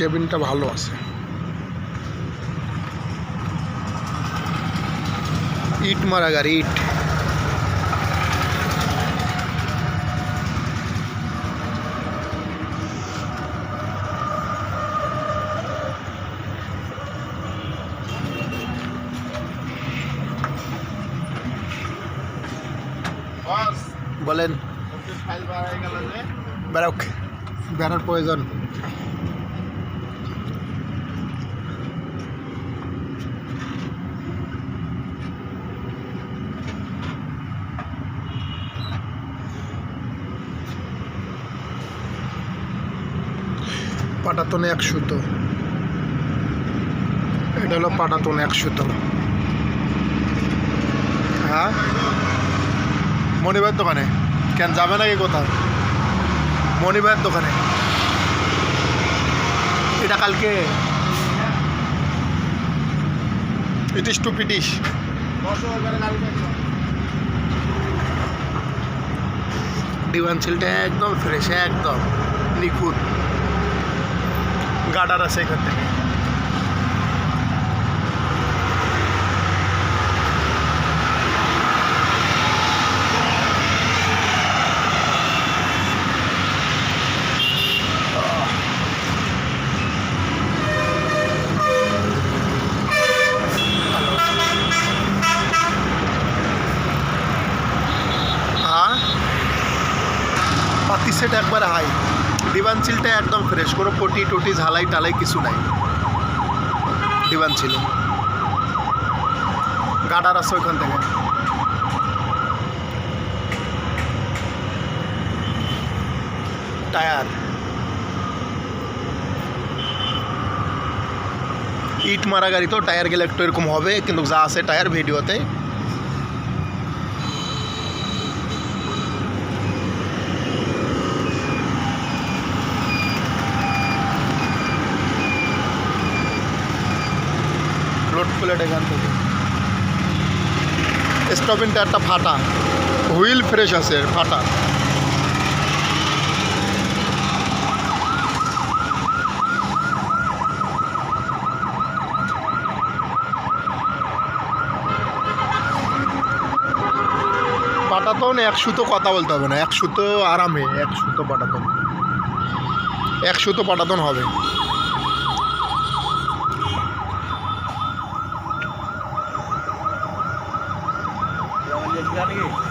কেবিনটা ভালো আছে। ইট মারা গাড়ি ইট। বলেন। বেরোক। বেড়ার প্রয়োজন। পাটাতনে এক সুতো। এটা হলো পাটাতন এক সুতো। হ্যাঁ? মণিবার দোকানে? কেন, যাবে নাকি কোথাও? মণিবার দোকানে। এটা কালকে? ইটিস টু পিটিস দেখো ডিভানশিলটা একদম ফ্রেশ একদম নিখুঁত। গার্ডার আছে এখান থেকে হ্যাঁ পাতি সেট একবার হাই ডিভানশিলটা একদম ফ্রেশ কোনো পটি টটি ঝালাই টালাই কিছু নাই। ডিভানশিল গাডার আছে ওইখান থেকে। টায়ার। ইট মারা গাড়ি তো, টায়ার গেলে একটু এরকম হবে, কিন্তু যা আছে টায়ার ভিডিওতে। রোড প্লেট এখান থেকে। স্টপিং টায়ারটা ফাটা। হুইল ফ্রেশ আছে ফাটা। পাটাতন এক সুতো কথা বলতে হবে না। এক সুতো আরামে, এক সুতো পাটাতন। এক সুতো পাটাতন হবে। দেখবি নাকি